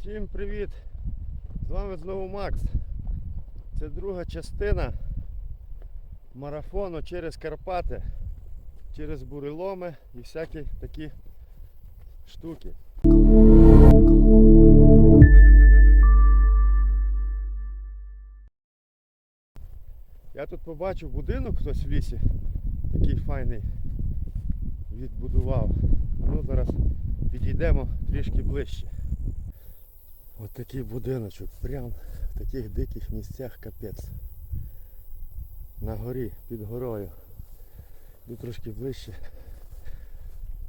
Всім привіт! З вами знову Макс. Це друга частина марафону через Карпати, через буреломи і всякі такі штуки. Я тут побачив будинок хтось в лісі, такий файний відбудував. Ну зараз підійдемо трішки ближче. Ось такий будиночок, прям в таких диких місцях капець. На горі, під горою. Йду трошки ближче.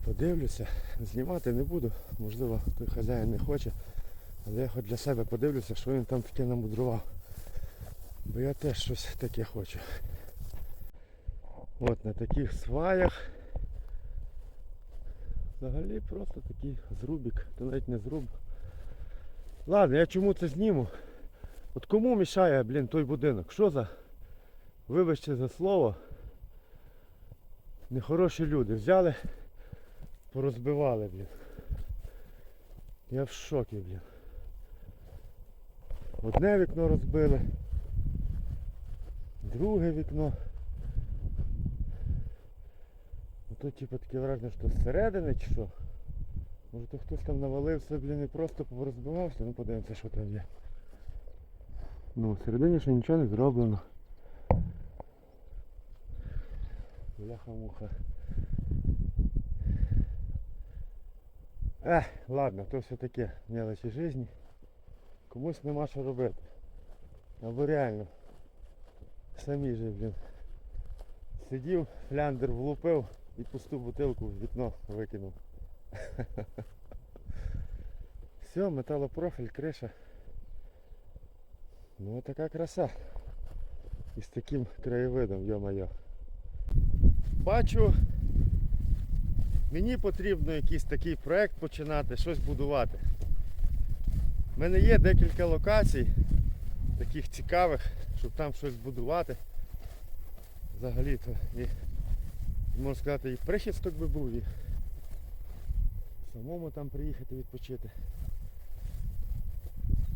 Подивлюся, знімати не буду, можливо той хазяїн не хоче, але я хоч для себе подивлюся, що він там таке намудрував. Бо я теж щось таке хочу. От на таких сваях. Взагалі просто такий зрубик, то навіть не зруб. Ладно, я чому це зніму? От кому мішає, блін, той будинок? Що за, вибачте за слово, нехороші люди. Взяли, порозбивали, блін. Я в шокі, блін. Одне вікно розбили, друге вікно. Ото типу таке враження, що зсередини чи що? Може то хтось там навалився, блін, і просто порозбивався, ну подивимося, що там є. Ну, всередині ще нічого не зроблено. Бляха-муха. Ех, ладно, то все таке мелочі житті. Комусь нема що робити. Або реально. Самі же, блін. Сидів, фляндер влупив і пусту бутилку в вікно викинув. Все, металопрофіль, криша. Ну така краса. І з таким краєвидом, йо-моє. Бачу, мені потрібно якийсь такий проект починати, щось будувати. У мене є декілька локацій, таких цікавих, щоб там щось будувати. Взагалі-то можна сказати, і прихисток би був, і самому там приїхати відпочити.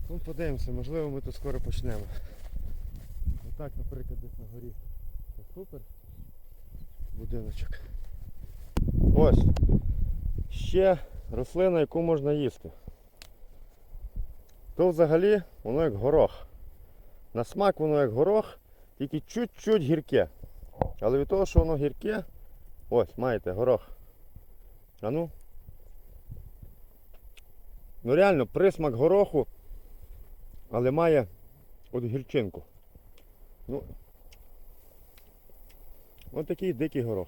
Ну подивимося, можливо ми тут скоро почнемо. Отак, наприклад, десь на горі. Це супер. Будиночок. Ось. Ще рослина, яку можна їсти. То взагалі воно як горох. На смак воно як горох, тільки чуть-чуть гірке. Але від того, що воно гірке, ось, маєте, горох. А ну. Ну реально присмак гороху, але має от гірчинку. Ну, ось такий дикий горох.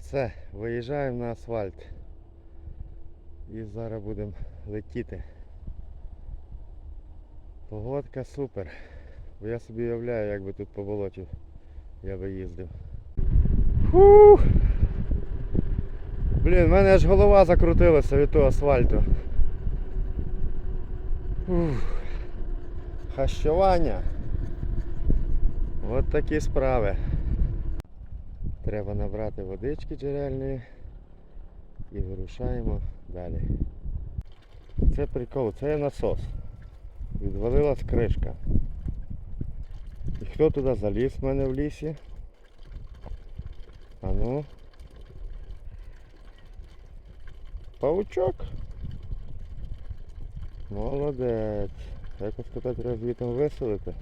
Все, виїжджаємо на асфальт. І зараз будемо летіти. Погодка супер. Бо я собі уявляю, як би тут по болоті я би їздив. Фух! Блін, в мене аж голова закрутилася від того асфальту. Ух. Хащування. От такі справи. Треба набрати водички джерельної і вирушаємо далі. Це прикол, це є насос. Відвалилась кришка. І хто туди заліз в мене в лісі? А ну. Паучок. Молодець. Якось тебе треба звітом виселити.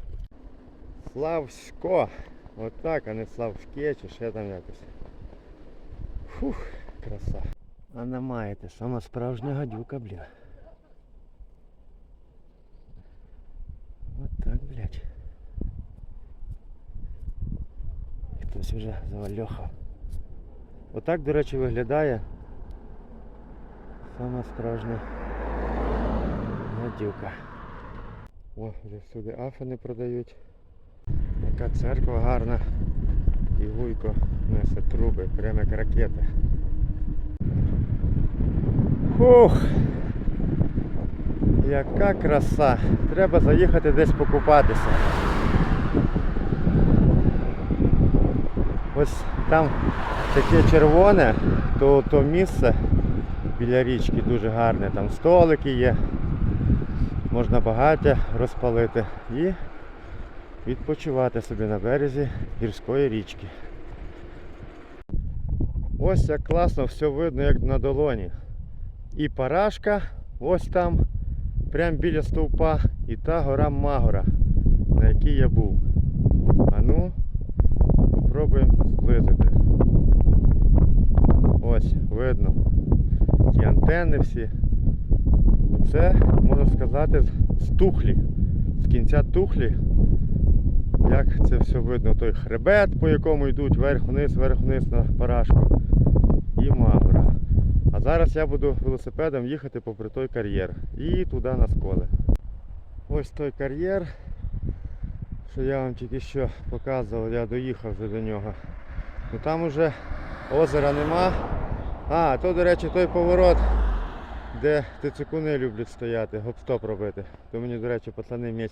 Славсько. Отак, а не Славське чи ще там якось. Фух, краса. А не маєте, сама справжня гадюка, блін. От так, блядь. Хтось вже завальохав. Отак, до речі, виглядає Сама справжня гадюка. О, вже всюди афини продають. Яка церква гарна. І вуйко несе труби, прямо як ракети. Фух! Яка краса! Треба заїхати десь покупатися. Ось там таке червоне, то то місце біля річки дуже гарне. Там столики є, можна багаття розпалити і відпочивати собі на березі гірської річки. Ось як класно все видно, як на долоні. І парашка ось там, прямо біля стовпа, і та гора Магора, на якій я був. А ну, попробуємо зблизити. Ось, видно. Ті антени всі. Це, можна сказати, з- тухлі. З кінця тухлі. Як це все видно, той хребет, по якому йдуть вверх-вниз, вверх-вниз на парашку. І Магора. А зараз я буду велосипедом їхати попри той кар'єр. І туди на сколи. Ось той кар'єр, що я вам тільки що показував, я доїхав вже до нього. Ну там уже озера нема. А, то, до речі, той поворот, де тицикуни люблять стояти, гоп-стоп робити. То мені, до речі, пацани в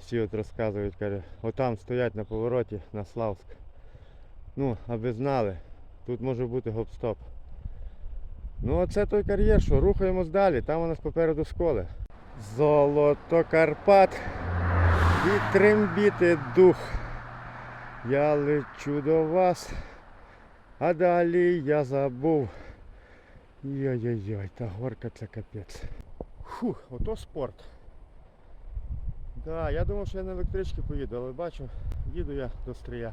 всі от розказують, каже, отам стоять на повороті на Славськ. Ну, аби знали, тут може бути гоп-стоп. Ну оце той кар'єр, що рухаємось далі, там у нас попереду сколи. Золото Карпат і трембіти дух. Я лечу до вас, а далі я забув. Йой-йой-йой, та горка це капець. Фух, ото спорт. Да, я думав, що я на електричці поїду, але бачу, їду я до стрія.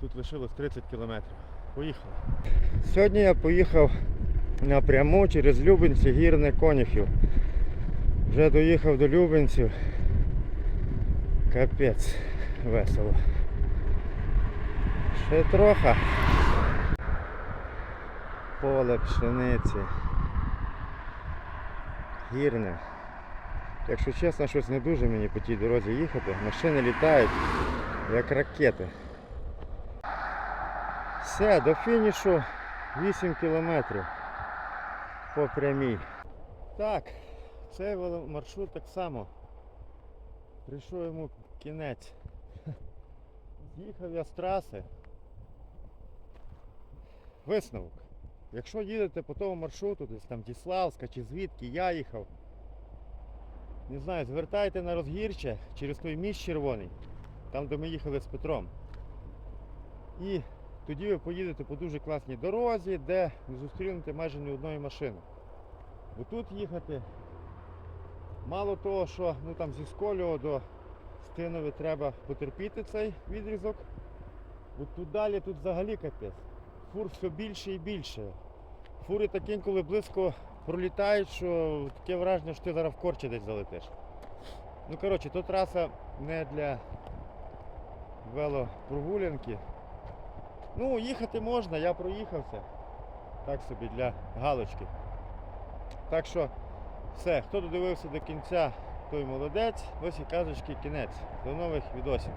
Тут лишилось 30 кілометрів. Поїхали. Сьогодні я поїхав напряму через Любенці, гірне Конюхів. Вже доїхав до Любенців. Капець весело. Ще трохи. Поле пшениці. Гірне. Якщо чесно, щось не дуже мені по тій дорозі їхати. Машини літають, як ракети. Все, до фінішу 8 кілометрів по прямій. Так, цей маршрут так само. Прийшов йому кінець. З'їхав я з траси. Висновок. Якщо їдете по тому маршруту, десь там Діславська чи звідки я їхав, не знаю, звертайте на розгірче через той міст червоний, там де ми їхали з Петром. І тоді ви поїдете по дуже класній дорозі, де не зустрінете майже ні одної машини. Бо тут їхати мало того, що ну, там зі Сколіо до Стинові треба потерпіти цей відрізок. Бо тут далі тут взагалі капець. Фур все більше і більше. Фури так інколи близько пролітають, що таке враження, що ти зараз в корчі десь залетиш. Ну коротше, то траса не для велопрогулянки. Ну, їхати можна, я проїхався. Так собі для галочки. Так що все, хто додивився до кінця, той молодець. Ось і казочки кінець. До нових відосів.